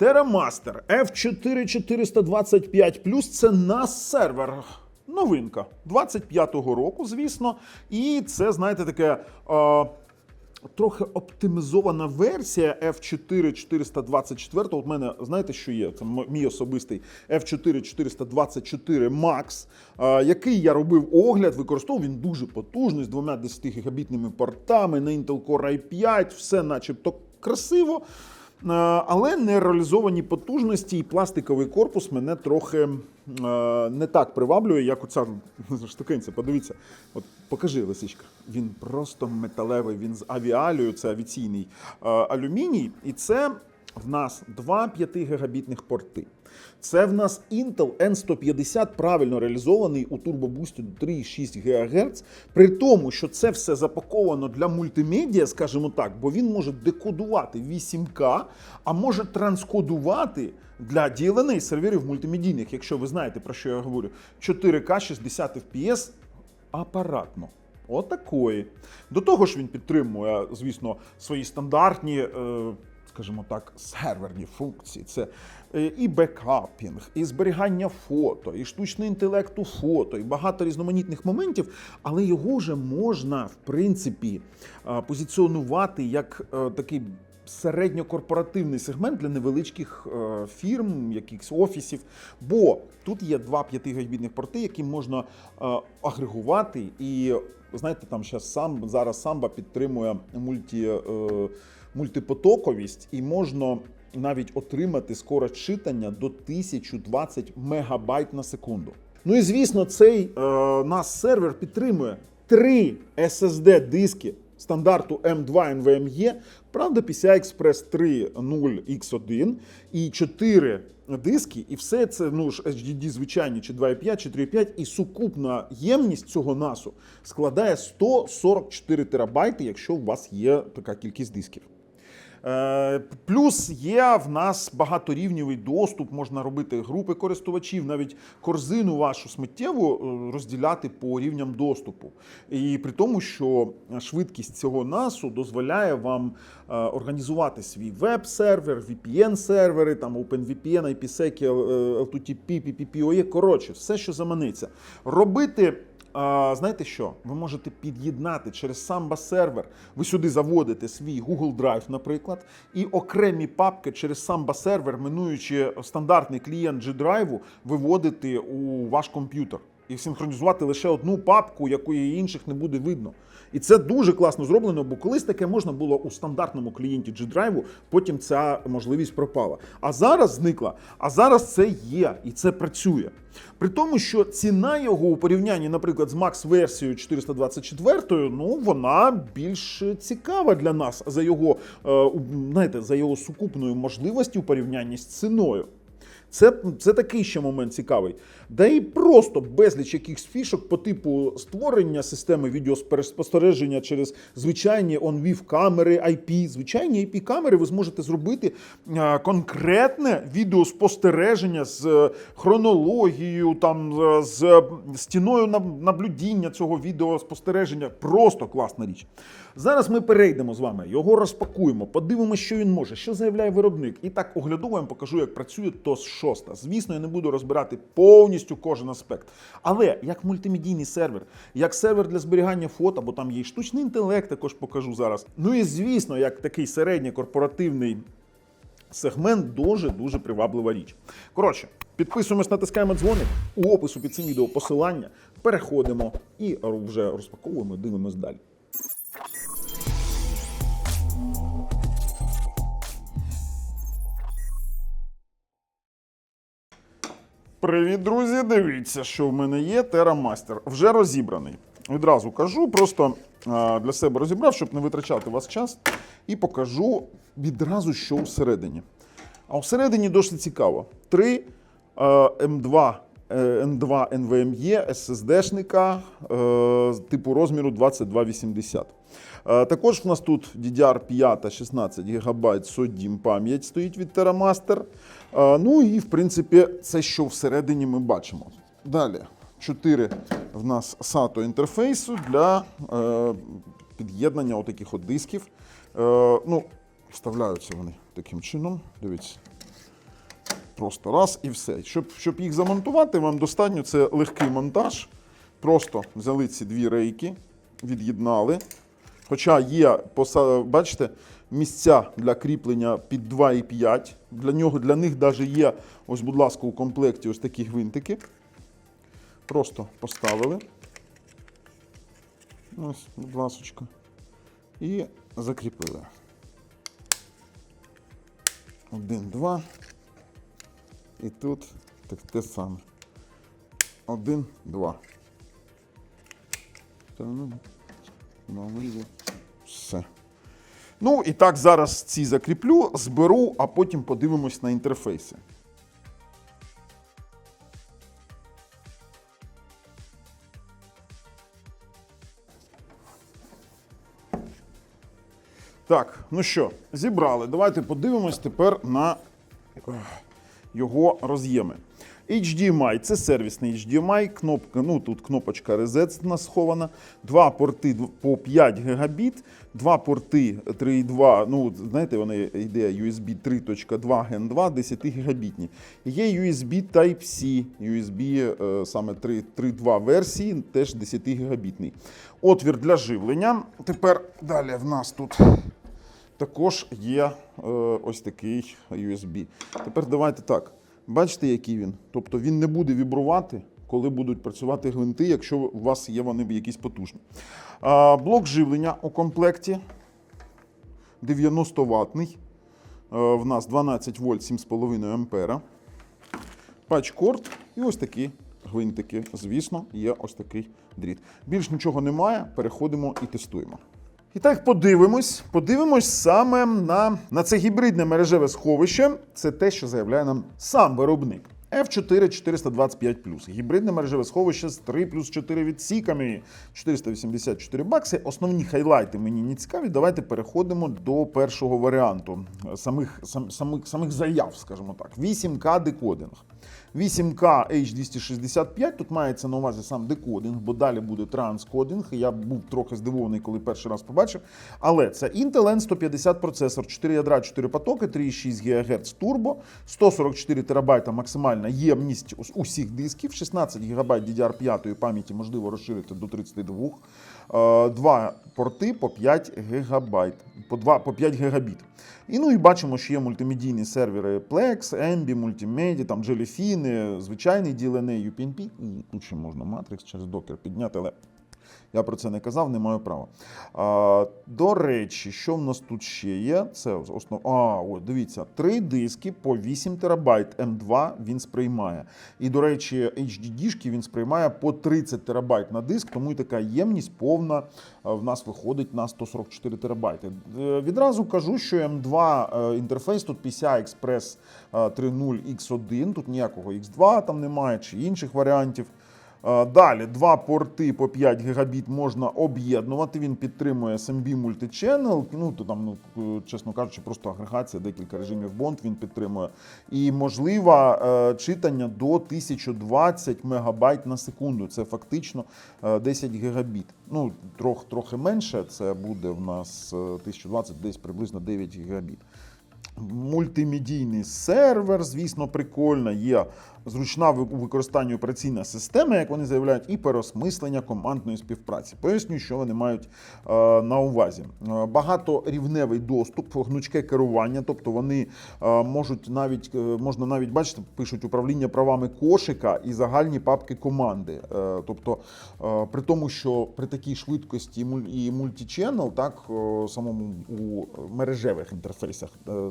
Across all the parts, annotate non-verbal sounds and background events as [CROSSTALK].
TerraMaster F4425 це наш сервер. Новинка 25-го року, звісно. І це, знаєте, таке. Е, Трохи оптимізована версія F4424. От мене, знаєте, що є? Це мій особистий F4424 Max, е, який я робив огляд, використовував. Він дуже потужний, з двома 10 гігабітними портами на Intel Core i5, все начебто красиво. Е, Але нереалізовані потужності і пластиковий корпус мене трохи е, не так приваблює, як оця [LAUGHS] штукенця. Подивіться, от покажи лисичка. Він просто металевий, він з авіалію, це авіаційний е, алюміній, і це в нас два 5 гігабітних порти. Це в нас Intel N150 правильно реалізований у турбобусті до 3,6 ГГц. При тому, що це все запаковано для мультимедіа, скажімо так, бо він може декодувати 8К, а може транскодувати для DLNA серверів мультимедійних, якщо ви знаєте про що я говорю, 4К 60 FPS апаратно. Отакої. До того ж, він підтримує, звісно, свої стандартні, е, скажімо так, серверні функції. Це е, і бекапінг, і зберігання фото, і штучний інтелект у фото, і багато різноманітних моментів, але його вже можна, в принципі, позиціонувати як е, такий середньокорпоративний сегмент для невеличких е, фірм, якихось офісів. Бо тут є два 5 гігабітних порти, які можна агрегувати. І знаєте, там зараз сам зараз самба підтримує мульті, мультипотоковість, і можна навіть отримати скорость читання до 1020 мегабайт на секунду. Ну і звісно, цей е, наш сервер підтримує три SSD диски стандарту M2 NVMe, правда, PCI Express 3.0 X1 і 4 диски, і все це ну ж HDD звичайні, чи 2.5, чи 3.5, і сукупна ємність цього насу складає 144 терабайти, якщо у вас є така кількість дисків. Е, Плюс є в нас багаторівнівий доступ, можна робити групи користувачів, навіть корзину вашу сміттєву е, розділяти по рівням доступу. І при тому, що швидкість цього насу дозволяє вам е, організувати свій веб-сервер, VPN-сервери, там OpenVPN, IPsec, L2TP, PPPoE, коротше, все, що заманиться. Робити а, знаєте що? Ви можете під'єднати через Samba сервер. Ви сюди заводите свій Google Drive, наприклад, і окремі папки через Samba сервер, минуючи стандартний клієнт G-Drive, виводити у ваш комп'ютер і синхронізувати лише одну папку, якої інших не буде видно. І це дуже класно зроблено, бо колись таке можна було у стандартному клієнті G-Drive, потім ця можливість пропала. А зараз зникла. А зараз це є і це працює. При тому, що ціна його у порівнянні, наприклад, з Max-версією 424, ну вона більш цікава для нас за його, е, знаєте, за його сукупною можливістю у порівнянні з ціною. Це, це такий ще момент цікавий. Да і просто безліч якихось фішок по типу створення системи відеоспостереження через звичайні OnVIF камери IP. Звичайні IP камери ви зможете зробити е, конкретне відеоспостереження з е, хронологією, там е, з стіною наблюдіння цього відеоспостереження. Просто класна річ. Зараз ми перейдемо з вами, його розпакуємо, подивимося, що він може, що заявляє виробник. І так оглядово я вам покажу, як працює TOS 6. Звісно, я не буду розбирати повністю кожен аспект. Але як мультимедійний сервер, як сервер для зберігання фото, бо там є і штучний інтелект, також покажу зараз. Ну і звісно, як такий середній корпоративний сегмент дуже дуже приваблива річ. Коротше, підписуємось, натискаємо дзвоник у опису під цим відео посилання. Переходимо і вже розпаковуємо, дивимось далі. Привіт, друзі! Дивіться, що в мене є Терамастер. Вже розібраний. Відразу кажу, просто для себе розібрав, щоб не витрачати у вас час. І покажу відразу, що всередині. А всередині досить цікаво. Три е, М2 е, N2 NVMe SSD-шника типу розміру 2280. Е, Також в нас тут DDR5 16 ГБ SODIMM пам'ять стоїть від TerraMaster. Е, Ну і в принципі це що всередині ми бачимо. Далі 4 в нас SATA інтерфейсу для е, під'єднання отаких от дисків. Ну, вставляються вони таким чином. Дивіться. Просто раз і все. Щоб, щоб їх замонтувати, вам достатньо це легкий монтаж. Просто взяли ці дві рейки, від'єднали. Хоча є, бачите, місця для кріплення під 2,5. Для нього, для них навіть є, ось, будь ласка, у комплекті ось такі гвинтики. Просто поставили. Ось, будь ласочка. І закріпили. Один, два. І тут так те саме. Один, два. Та ну, номер. Все. Ну і так зараз ці закріплю, зберу, а потім подивимось на інтерфейси. Так, ну що, зібрали. Давайте подивимось тепер на його роз'єми. HDMI це сервісний HDMI, кнопка, ну тут кнопочка Reset схована. Два порти по 5 гігабіт, два порти 3.2, ну знаєте, вони йде USB 3.2 Gen 2, 10 гігабітні. Є USB Type-C, USB е, саме 3.2 версії, теж 10 гігабітний. Отвір для живлення. Тепер далі в нас тут також є е, ось такий USB. Тепер давайте так. Бачите, який він? Тобто він не буде вібрувати, коли будуть працювати гвинти, якщо у вас є вони якісь потужні. Блок живлення у комплекті 90 ватний. Е, в нас 12 вольт 7,5 ампера. Патчкорд і ось такі гвинтики. Звісно, є ось такий дріт. Більш нічого немає, переходимо і тестуємо. І так, подивимось. Подивимось саме на, на це гібридне мережеве сховище. Це те, що заявляє нам сам виробник. F4 425 Гібридне мережеве сховище з 3 плюс 4 відсіками. 484 бакси. Основні хайлайти мені не цікаві. Давайте переходимо до першого варіанту самих, сам, самих, самих заяв, скажімо так. 8К декодинг. 8К H265, тут мається на увазі сам декодинг, бо далі буде транскодинг. Я був трохи здивований, коли перший раз побачив. Але це Intel N150 процесор, 4 ядра, 4 потоки, 3,6 ГГц турбо, 144 ТБ максимальна ємність ус- усіх дисків, 16 ГБ DDR5 пам'яті можливо розширити до 32. Е, Два порти по 5 гігабайт, по, 2, по 5 гігабіт. І ну і бачимо, що є мультимедійні сервери Plex, Ambi, Multimedia, там Jellyfin, звичайний DLNA, UPnP. І тут ще можна Matrix через докер підняти, але я про це не казав, не маю права. А, до речі, що в нас тут ще є? Це основ... А, о, дивіться, три диски по 8 терабайт М2 він сприймає. І, до речі, HDD-шки він сприймає по 30 терабайт на диск, тому і така ємність повна в нас виходить на 144 терабайти. Е, Відразу кажу, що М2 е, інтерфейс тут PCI Express е, 3.0 X1, тут ніякого X2 там немає чи інших варіантів. Е, Далі два порти по 5 гігабіт можна об'єднувати. Він підтримує SMB Multichannel. Ну то там, ну е, чесно кажучи, просто агрегація, декілька режимів Bond він підтримує. І можливе е, читання до 1020 мегабайт на секунду. Це фактично е, 10 гігабіт. Ну трох, трохи менше. Це буде в нас е, 1020, десь приблизно 9 гігабіт. Мультимедійний сервер, звісно, прикольно. Є зручна ви- у використанні операційна система, як вони заявляють, і переосмислення командної співпраці. Поясню, що вони мають е, на увазі. Е, багаторівневий доступ, гнучке керування, тобто вони е, можуть навіть можна навіть бачити, пишуть управління правами кошика і загальні папки команди. Тобто, при тому, що при такій швидкості і муль- і мультіченел, так самому у мережевих інтерфейсах,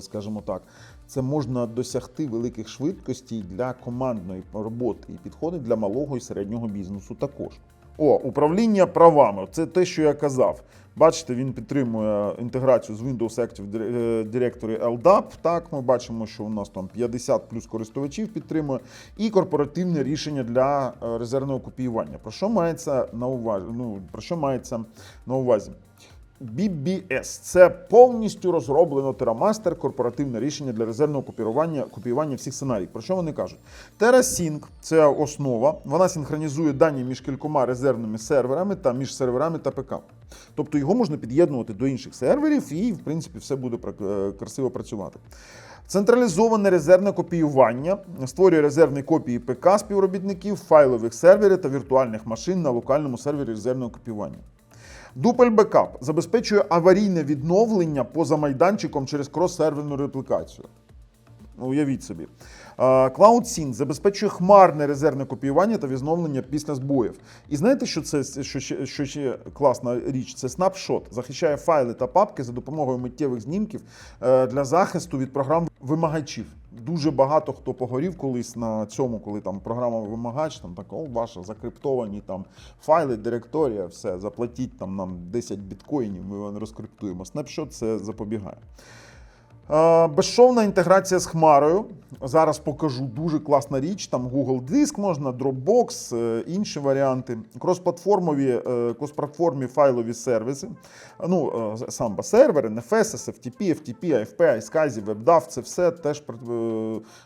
скажімо так, це можна досягти великих швидкостей для командної роботи і підходить для малого і середнього бізнесу також. О, управління правами. Це те, що я казав. Бачите, він підтримує інтеграцію з Windows Active е, Directory LDAP. Так, ми бачимо, що у нас там 50 плюс користувачів підтримує, і корпоративне рішення для е, резервного копіювання. Про що мається на увазі? Ну, про що мається на увазі? BBS – це повністю розроблено TerraMaster корпоративне рішення для резервного копіювання, копіювання всіх сценаріїв. Про що вони кажуть? TerraSync – це основа. Вона синхронізує дані між кількома резервними серверами та між серверами та ПК. Тобто його можна під'єднувати до інших серверів, і в принципі все буде е, красиво працювати. Централізоване резервне копіювання створює резервні копії ПК співробітників, файлових серверів та віртуальних машин на локальному сервері резервного копіювання. Дупель Бекап забезпечує аварійне відновлення поза майданчиком через крос-серверну реплікацію. Ну, Уявіть собі. CloudSync забезпечує хмарне резервне копіювання та відновлення після збоїв. І знаєте, що це що ще, що ще класна річ? Це снапшот. Захищає файли та папки за допомогою миттєвих знімків е, для захисту від програм вимагачів. Дуже багато хто погорів колись на цьому, коли там програма вимагач, там так, о, ваша закриптовані там файли, директорія, все, заплатіть там нам 10 біткоїнів, ми вам розкриптуємо. Снапшот це запобігає. Е, Безшовна інтеграція з Хмарою. Зараз покажу дуже класна річ. Там Google Диск можна, Dropbox, е, інші варіанти. Кросплатформові, е, кросплатформі файлові сервіси. Ну, Samba сервери, NFS, FTP, FTP, AFP, iSCSI, WebDAV, це все теж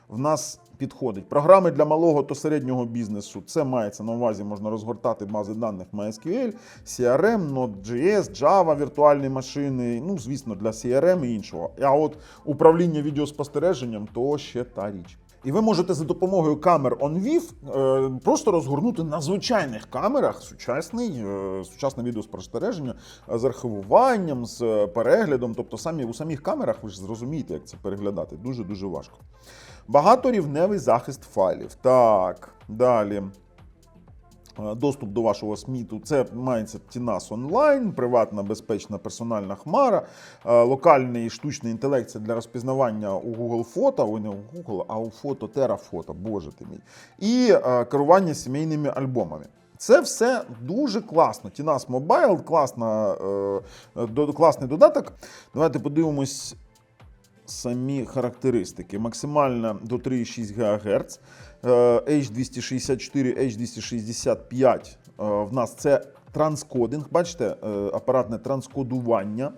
в нас підходить. Програми для малого та середнього бізнесу. Це мається на увазі, можна розгортати бази даних MySQL, CRM, Node.js, Java, віртуальні машини. Ну, звісно, для CRM і іншого. А от управління відеоспостереженням то ще та річ. І ви можете за допомогою камер OnVIV е, просто розгорнути на звичайних камерах сучасний, е, сучасне відеоспостереження е, з архивуванням, з переглядом. Тобто самі у самих камерах ви ж зрозумієте, як це переглядати. Дуже дуже важко. Багаторівневий захист файлів. Так, далі. Е, Доступ до вашого СМІТу це мається TNAS онлайн, приватна безпечна персональна хмара, е, локальний штучний інтелект це для розпізнавання у Google фото, ой, не у Google, а у фото Терафото, боже ти мій. І е, керування сімейними альбомами. Це все дуже класно. TNAS Mobile, класна, класний додаток. Давайте подивимось самі характеристики. Максимальна до 3,6 ГГц. е, H264, H265 е, в нас це транскодинг. Бачите, е, апаратне транскодування.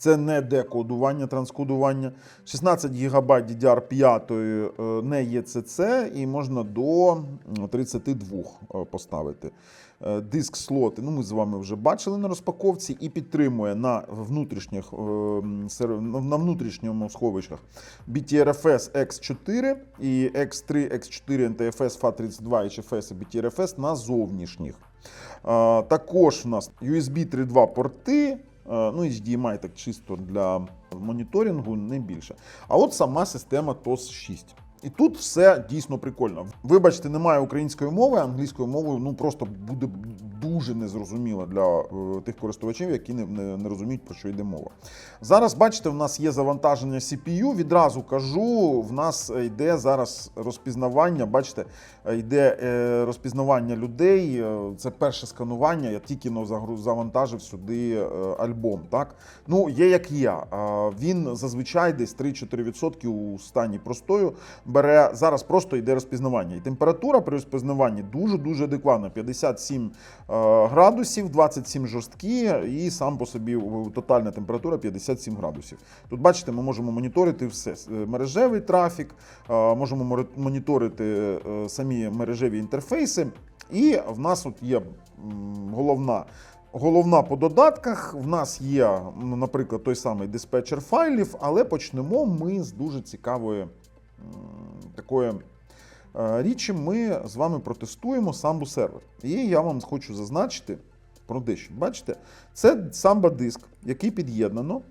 Це не декодування, транскодування. 16 ГБ DDR5 е, не ECC і можна до 32 е, поставити. Е, Диск слоти, ну ми з вами вже бачили на розпаковці, і підтримує на внутрішніх е, сер- на внутрішньому сховищах BTRFS X4 і X3, X4 NTFS FAT32 HFS і BTRFS на зовнішніх. Також в нас USB 3.2 порти. Е, Ну, HDMI так чисто для моніторингу, не більше. А от сама система TOS 6. І тут все дійсно прикольно. Вибачте, немає української мови, англійською мовою ну просто буде дуже незрозуміло для е, тих користувачів, які не, не, не розуміють, про що йде мова. Зараз, бачите, в нас є завантаження CPU. Відразу кажу, в нас йде зараз розпізнавання. Бачите, йде е, розпізнавання людей. е, Це перше сканування. Я тільки но завантажив сюди е, альбом. Так, ну є як є. А, Він зазвичай десь 3-4% у стані простою бере. Зараз просто йде розпізнавання. І температура при розпізнаванні дуже дуже адекватна. 57 е, градусів, 27 жорсткі, і сам по собі е, тотальна температура 57 градусів. Тут бачите, ми можемо моніторити все. Е, Мережевий трафік, можемо моніторити самі мережеві інтерфейси. І в нас от є головна. Головна по додатках. В нас є, наприклад, той самий диспетчер файлів, але почнемо ми з дуже цікавої такої е, річі. Ми з вами протестуємо Sambu сервер. І я вам хочу зазначити про дещо. Бачите, це Samba диск, який під'єднано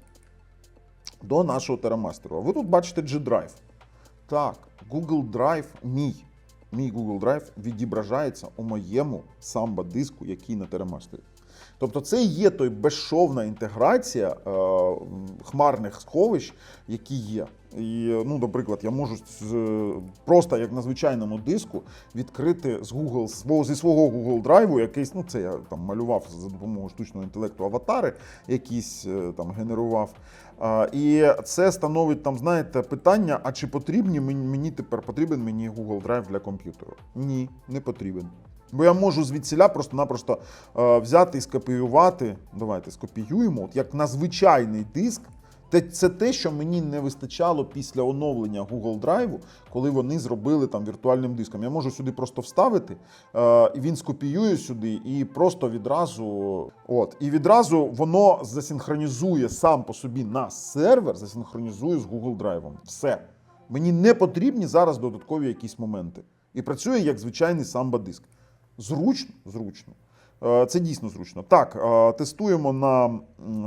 до нашого терамастеру. Ви тут бачите G-Drive. Так, Google Drive мій. Мій Google Drive відображається у моєму Samba диску, який на терамастері. Тобто це є той безшовна інтеграція е, хмарних сховищ, які є. І, ну, наприклад, я можу з, просто як на звичайному диску відкрити з Google, свого- зі свого Google Drive якийсь, ну це я там малював за допомогою штучного інтелекту аватари, якісь е, там генерував. А, і це становить там, знаєте, питання: а чи потрібні мені тепер потрібен мені Google Drive для комп'ютеру? Ні, не потрібен. Бо я можу звідсіля просто-напросто е, взяти і скопіювати. Давайте скопіюємо, от як на звичайний диск. Це те, що мені не вистачало після оновлення Google Drive, коли вони зробили там віртуальним диском. Я можу сюди просто вставити, е, він скопіює сюди, і просто відразу. От, і відразу воно засинхронізує сам по собі на сервер, засинхронізує з Google Drive. Все. Мені не потрібні зараз додаткові якісь моменти. І працює як звичайний самбо-диск. Зручно, зручно. Е, Це дійсно зручно. Так, е, тестуємо на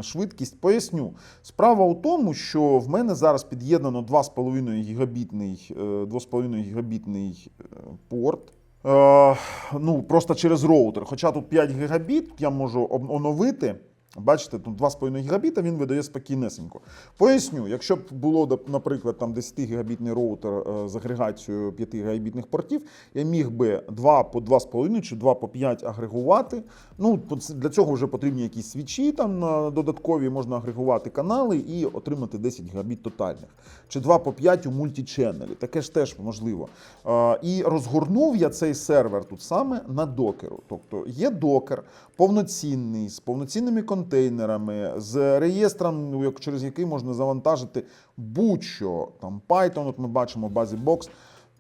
швидкість. Поясню. Справа у тому, що в мене зараз під'єднано 2,5 гігабітний, е, 2,5 гігабітний е, порт. Е, Ну, просто через роутер. Хоча тут 5 гігабіт, я можу оновити. Бачите, тут 2,5 гігабіта він видає спокійнесенько. Поясню, якщо б було, наприклад, там 10 гігабітний роутер е, з агрегацією 5 гігабітних портів, я міг би 2 по 2,5 чи 2 по 5 агрегувати. Ну, для цього вже потрібні якісь свічі там е, додаткові, можна агрегувати канали і отримати 10 гігабіт тотальних. Чи 2 по 5 у мультіченнелі. Таке ж теж можливо. Е, І розгорнув я цей сервер тут саме на докеру. Тобто є докер повноцінний, з повноцінними контейнерами, з реєстром, через який можна завантажити будь-що. Там Python, от ми бачимо базі Box.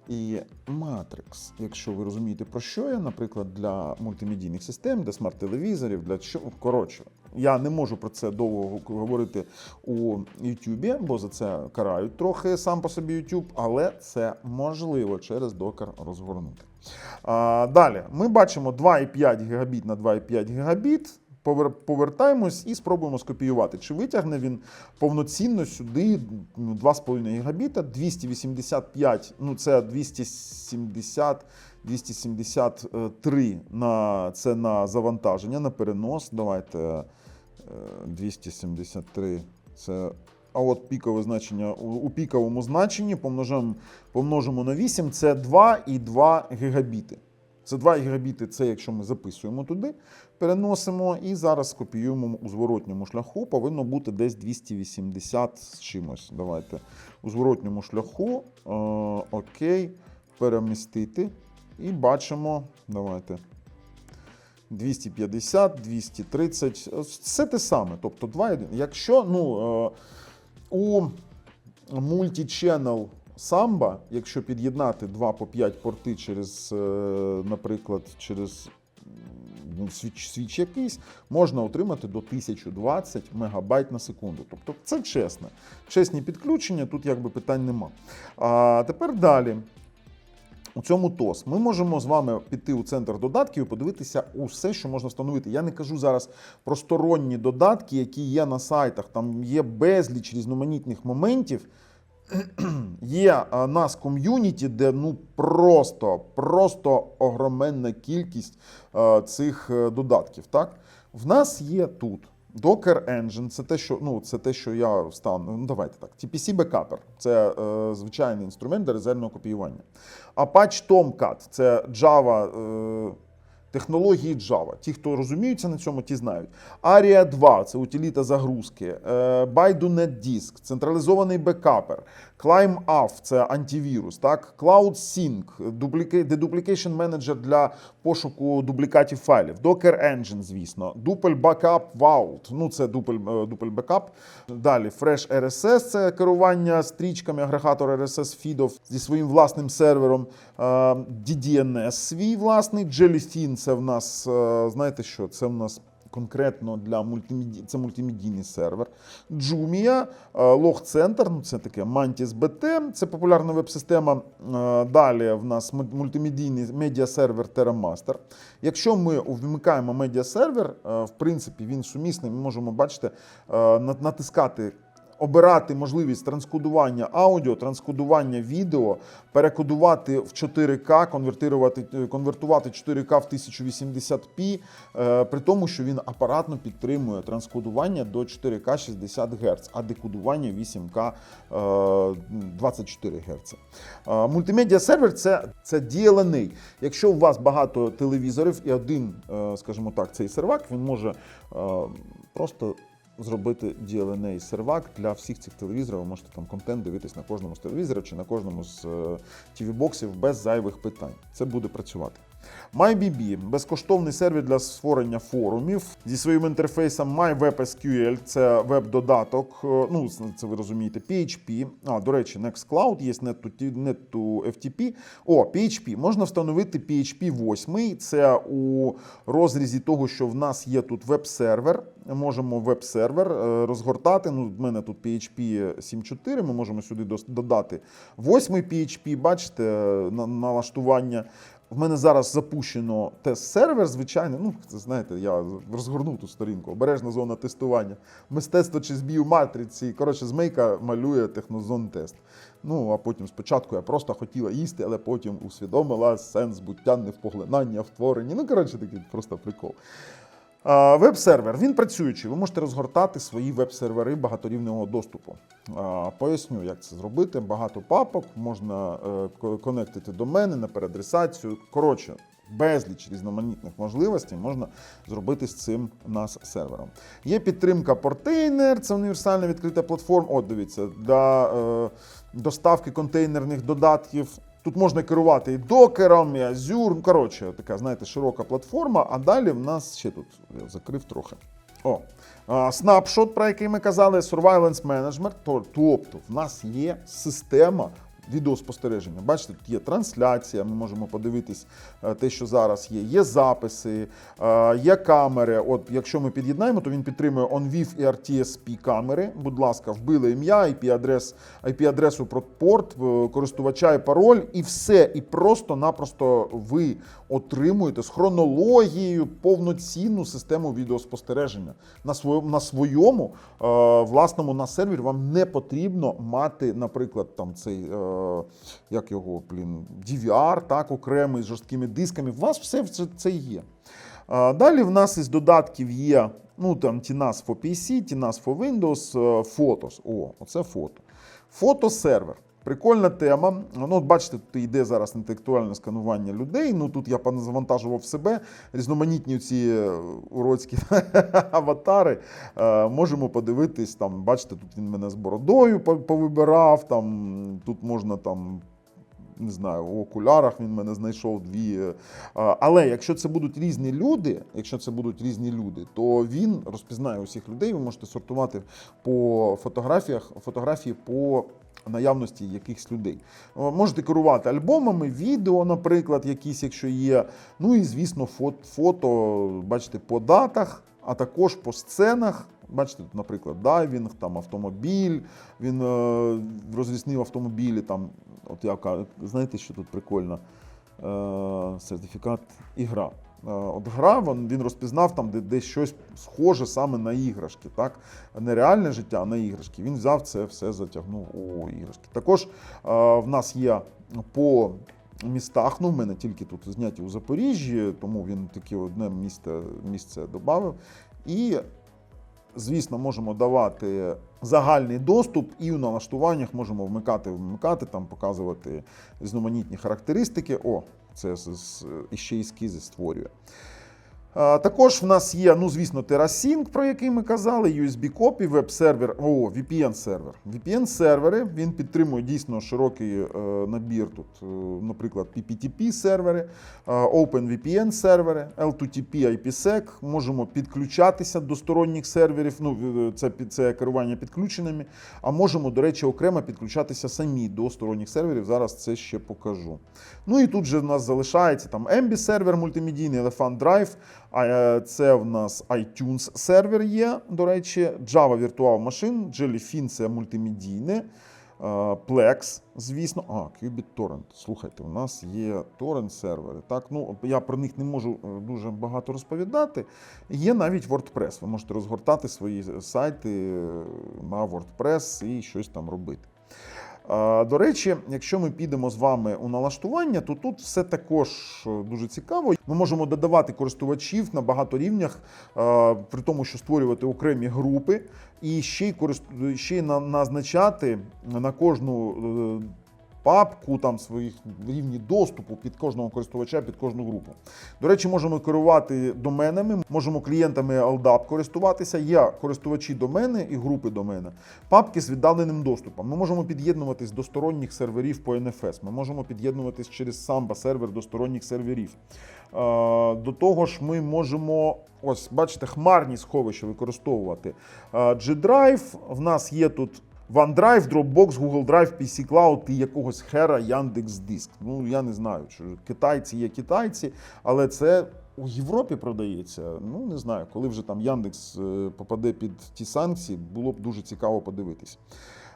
І Matrix, якщо ви розумієте, про що я, наприклад, для мультимедійних систем, для смарт-телевізорів, для що коротше, я не можу про це довго говорити у YouTube, бо за це карають трохи сам по собі YouTube, але це можливо через докер розгорнути. А, далі ми бачимо 2,5 гігабіт на 2,5 гігабіт. Повер- Повертаємось і спробуємо скопіювати. Чи витягне він повноцінно сюди ну, 2,5 гігабіта, 285, ну це 270, 273 на, це на завантаження, на перенос. Давайте е, 273 це. А от пікове значення у піковому значенні помножимо, помножимо на 8, це 2,2 гігабіти. Це 2 гігабіти, це якщо ми записуємо туди, переносимо і зараз копіюємо у зворотньому шляху. Повинно бути десь 280 з чимось. Давайте у зворотньому шляху. Е, окей, перемістити. І бачимо. Давайте. 250, 230. Все те саме. Тобто 2,1. Якщо ну, е, у мультіченел Samba, якщо під'єднати 2 по 5 порти через, е, наприклад, через свіч, свіч якийсь, можна отримати до 1020 мегабайт на секунду. Тобто це чесно. Чесні підключення, тут якби питань нема. А тепер далі. У цьому ТОС ми можемо з вами піти у центр додатків і подивитися усе, що можна встановити. Я не кажу зараз про сторонні додатки, які є на сайтах. Там є безліч різноманітних моментів. Є нас ком'юніті, де ну просто, просто огроменна кількість цих е, додатків. Так? В нас є тут Docker Engine, це те, що ну, це те, що я встану. Ну, давайте так. TPC Backuper – це е, звичайний інструмент для резервного копіювання. Apache Tomcat – це Java. Е, Технології Java. Ті, хто розуміються на цьому, ті знають. ARIA 2 це утиліта загрузки. Е, Baidu NetDisk, централізований бекапер. ClimbAuth – це антивірус. Так? CloudSync, duplica- Deduplication Manager для пошуку дублікатів файлів. Docker Engine, звісно. Duple Backup Vault, ну це Duple, е, Duple Backup. Далі Fresh RSS – це керування стрічками, агрегатор RSS фідов зі своїм власним сервером. Е, DDNS свій власний. Jellyfin – це в нас, е, знаєте що, це в нас конкретно для мультимеді... це мультимедійний сервер. Jumia, е, Log Center, ну це таке Mantis BT, це популярна веб-система. Е, Далі в нас мультимедійний мультимедійний медіасервер TerraMaster. Якщо ми вмикаємо медіасервер, е, в принципі, він сумісний, ми можемо бачити, е, натискати. Обирати можливість транскодування аудіо, транскодування відео, перекодувати в 4К, конвертувати, е, конвертувати 4К в 1080p, е, при тому, що він апаратно підтримує транскодування до 4К 60 Гц, а декодування 8К е, 24 Гц. Мультимедіа сервер це, це DLNA. Якщо у вас багато телевізорів і один, е, скажімо так, цей сервак, він може просто зробити DLNA сервак для всіх цих телевізорів. Ви можете там контент дивитись на кожному з телевізорів чи на кожному з TV-боксів без зайвих питань. Це буде працювати. MyBB безкоштовний сервер для створення форумів зі своїм інтерфейсом MyWebSQL, це веб-додаток. е, Ну, це ви розумієте, PHP. А, до речі, Nextcloud є Net2FTP. О, PHP. Можна встановити PHP 8. Це у розрізі того, що в нас є тут веб-сервер. Можемо веб-сервер е, розгортати. Ну, в мене тут PHP 7.4, ми можемо сюди додати 8 PHP, бачите, е, налаштування. В мене зараз запущено тест-сервер, звичайно. Ну, це знаєте, я розгорнув ту сторінку. Обережна зона тестування. Мистецтво чи збій матриці. Коротше, змейка малює технозон тест. Ну, а потім спочатку я просто хотіла їсти, але потім усвідомила сенс буття не в поглинанні, в творенні. Ну, коротше, такий просто прикол. Веб-сервер він працюючий. Ви можете розгортати свої веб-сервери багаторівневого доступу. Поясню, як це зробити. Багато папок, можна е, ко- конектити домени на переадресацію. Коротше, безліч різноманітних можливостей можна зробити з цим нас сервером. Є підтримка Portainer, це універсальна відкрита платформа. От дивіться, для е, доставки контейнерних додатків. Тут можна керувати і докером, і Azure. Ну, Коротше, така, знаєте, широка платформа. А далі в нас ще тут я закрив трохи. О, снапшот, про який ми казали, Surveillance Management. То- Тобто, в нас є система відеоспостереження. Бачите, тут є трансляція, ми можемо подивитись е, те, що зараз є. Є записи, е, є камери. От якщо ми під'єднаємо, то він підтримує OnVIF і RTSP камери. Будь ласка, вбили ім'я, IP-адрес, IP-адресу про порт, користувача і пароль, і все. І просто-напросто ви отримуєте з хронологією повноцінну систему відеоспостереження. На своєму, на своєму е, власному на сервері вам не потрібно мати, наприклад, там цей, як його, блін, DVR, так, окремий з жорсткими дисками. У вас все це, це є. Е, Далі в нас із додатків є ну, там, TNAS for PC, TNAS for Windows, е, Photos. О, оце фото. Фотосервер. Прикольна тема. Ну, от бачите, тут йде зараз інтелектуальне сканування людей. Ну тут я завантажував себе. Різноманітні ці уроцькі уродські [LAUGHS] аватари. Е, можемо подивитись там. Бачите, тут він мене з бородою повибирав. Там тут можна там. Не знаю, у окулярах він мене знайшов дві. е, Але якщо це будуть різні люди, якщо це будуть різні люди, то він розпізнає усіх людей. Ви можете сортувати по фотографіях, фотографії по наявності якихось людей. Е, Можете керувати альбомами, відео, наприклад, якісь, якщо є. Ну і звісно, фото, фото бачите, по датах, а також по сценах. Бачите, наприклад, дайвінг, там автомобіль, він е, розрізнив автомобілі. Там, от яка, знаєте, що тут прикольно? Е, сертифікат ігра. Е, От гра, він, розпізнав там, де, де щось схоже саме на іграшки. Так? Не реальне життя, а на іграшки. Він взяв це все, затягнув у іграшки. Також е, в нас є по містах, ну в мене тільки тут зняті у Запоріжжі, тому він таке одне місце, місце додав. І звісно, можемо давати загальний доступ, і у налаштуваннях можемо вмикати, вмикати, там показувати різноманітні характеристики. О, це з- іще ескізи створює. Також в нас є, ну звісно, TerraSync, про який ми казали, USB копі, веб-сервер, о, VPN-сервер. VPN-сервери, він підтримує дійсно широкий е, набір тут, е, наприклад, PPTP-сервери, е, OpenVPN-сервери, L2TP, IPsec. Можемо підключатися до сторонніх серверів, ну, це, це керування підключеними, а можемо, до речі, окремо підключатися самі до сторонніх серверів. Зараз це ще покажу. Ну і тут же в нас залишається там MB сервер мультимедійний, Elephant Drive, це в нас iTunes сервер є, до речі, Java Virtual Machine, Jellyfin це мультимедійне. е, Plex, звісно. А, Torrent. Слухайте, у нас є торрент сервери. Так, ну я про них не можу е, дуже багато розповідати. Є навіть WordPress. Ви можете розгортати свої сайти е, на WordPress і щось там робити. До речі, якщо ми підемо з вами у налаштування, то тут все також е, дуже цікаво. Ми можемо додавати користувачів на багато рівнях, е, при тому, що створювати окремі групи, і ще й ще й на- назначати на кожну. Папку, там своїх рівні доступу під кожного користувача, під кожну групу. До речі, можемо керувати доменами, можемо клієнтами LDAP користуватися. Є користувачі домени і групи домена, папки з віддаленим доступом. Ми можемо під'єднуватись до сторонніх серверів по NFS. Ми можемо під'єднуватись через Samba сервер до сторонніх серверів. Е, До того ж, ми можемо. Ось, бачите, хмарні сховища використовувати. Е, G-Drive, в нас є тут OneDrive, Dropbox, Google Drive, PC Cloud і якогось хера Яндекс.Диск. Ну, я не знаю, що китайці є китайці, але це у Європі продається. Ну, не знаю, коли вже там Яндекс е, попаде під ті санкції, було б дуже цікаво подивитись.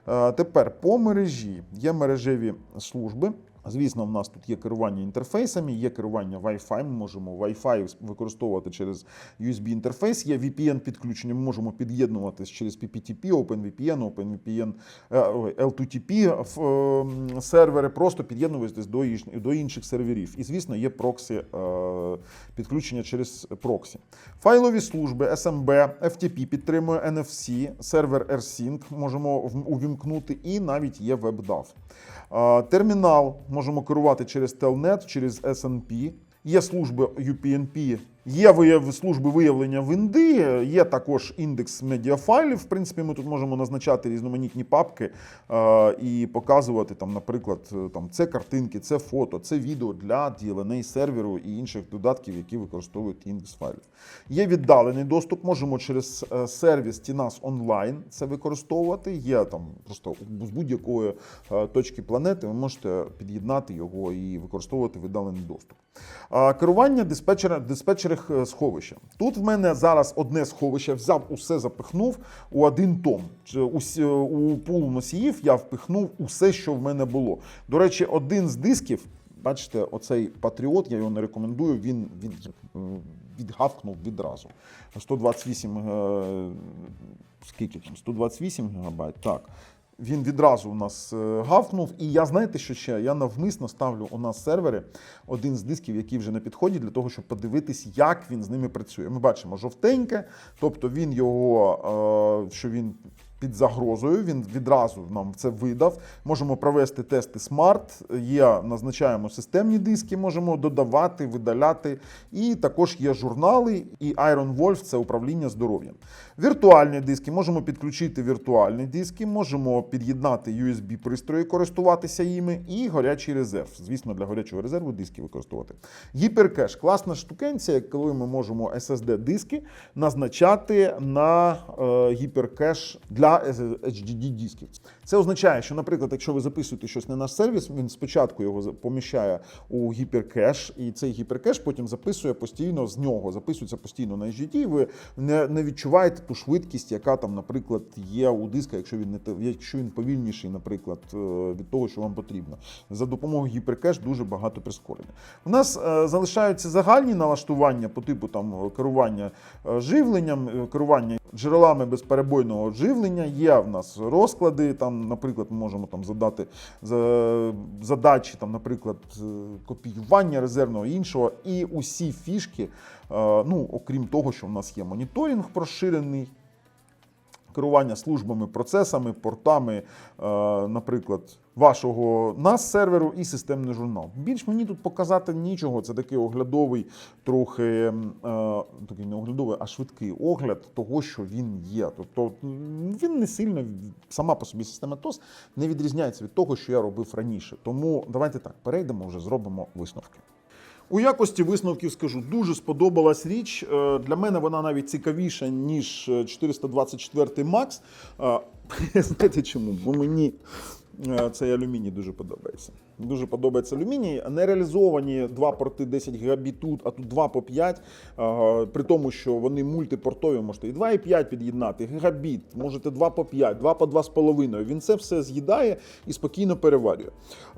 Е, Тепер по мережі є мережеві служби. Звісно, в нас тут є керування інтерфейсами, є керування Wi-Fi. Ми можемо Wi-Fi використовувати через USB інтерфейс. Є VPN підключення. Ми можемо під'єднуватись через PPTP, OpenVPN, OpenVPN, е, L2TP е, сервери, просто під'єднуватись до, інших серверів. І, звісно, є проксі е, підключення через проксі. Файлові служби SMB, FTP підтримує NFC, сервер AirSync можемо увімкнути, і навіть є WebDAV. Термінал можемо керувати через Telnet, через SNP. Є служби UPnP, є служби виявлення винди, є також індекс медіафайлів. В принципі, ми тут можемо назначати різноманітні папки е, і показувати, там, наприклад, е, там, це картинки, це фото, це відео для DLNA серверу і інших додатків, які використовують індекс файлів. Є віддалений доступ, можемо через е, сервіс TNAS онлайн це використовувати. Є там просто з будь-якої точки планети ви можете під'єднати його і використовувати віддалений доступ. Керування диспетчера, диспетчерих е, сховища. Тут в мене зараз одне сховище, взяв усе, запихнув у один том. У пул носіїв я впихнув усе, що в мене було. До речі, один з дисків. Бачите, оцей патріот, я його не рекомендую. Він від, е, відгавкнув відразу. 128 е, скільки там? 128 гігабайт. Так. Він відразу у нас е, гавкнув. І я знаєте, що ще? Я навмисно ставлю у нас сервери один з дисків, який вже на підході, для того, щоб подивитись, як він з ними працює. Ми бачимо жовтеньке, тобто він його, е, що він під загрозою, він відразу нам це видав. Можемо провести тести смарт, є, назначаємо системні диски, можемо додавати, видаляти. І також є журнали і Iron Wolf це управління здоров'ям. Віртуальні диски можемо підключити віртуальні диски, можемо під'єднати USB пристрої, користуватися їми, і гарячий резерв. Звісно, для гарячого резерву диски використовувати. Гіперкеш класна штукенція, коли ми можемо SSD диски назначати на е, гіперкеш для HDD дисків. Це означає, що, наприклад, якщо ви записуєте щось на наш сервіс, він спочатку його поміщає у гіперкеш, і цей гіперкеш потім записує постійно з нього, записується постійно на HDD, і ви не, не відчуваєте ту швидкість, яка там, наприклад, є у диска, якщо він не якщо він повільніший, наприклад, е, від того, що вам потрібно. За допомогою гіперкеш дуже багато прискорення. У нас е, залишаються загальні налаштування по типу там керування е, живленням, е, керування джерелами безперебойного живлення. Є в нас розклади. Там, наприклад, ми можемо там задати задачі, там, наприклад, е, копіювання резервного іншого. І усі фішки, е, ну окрім того, що в нас є моніторинг розширений керування службами, процесами, портами, е, наприклад, вашого нас серверу і системний журнал. Більш мені тут показати нічого. Це такий оглядовий, трохи е, такий не оглядовий, а швидкий огляд того, що він є. Тобто він не сильно сама по собі система TOS не відрізняється від того, що я робив раніше. Тому давайте так перейдемо вже зробимо висновки. У якості висновків скажу, дуже сподобалась річ. Е, Для мене вона навіть цікавіша, ніж е, 424 Max. Е, [LAUGHS] Знаєте чому? Бо мені е, цей алюміній дуже подобається. Дуже подобається алюміній. Не реалізовані два порти 10 гігабіт тут, а тут 2 по 5. Е, При тому, що вони мультипортові, можете і 2,5 під'єднати, гігабіт, можете 2 по 5, 2 по 2,5. Він це все з'їдає і спокійно переварює.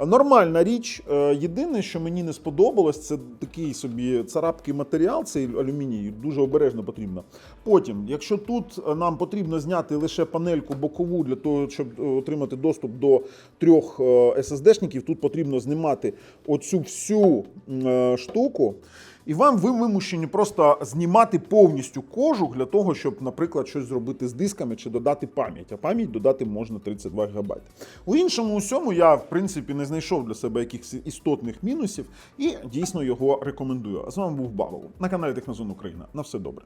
Нормальна річ. Е, Єдине, що мені не сподобалось, це такий собі царапкий матеріал, цей алюміній, дуже обережно потрібно. Потім, якщо тут е, нам потрібно зняти лише панельку бокову для того, щоб е, отримати доступ до трьох SSD-шників, тут потрібно знімати оцю всю е, штуку. і вам ви вимушені просто знімати повністю кожух для того, щоб, наприклад, щось зробити з дисками чи додати пам'ять. А пам'ять додати можна 32 ГБ. У іншому усьому я, в принципі, не знайшов для себе якихось істотних мінусів і дійсно його рекомендую. А з вами був Бабл на каналі Технозон Україна. На все добре.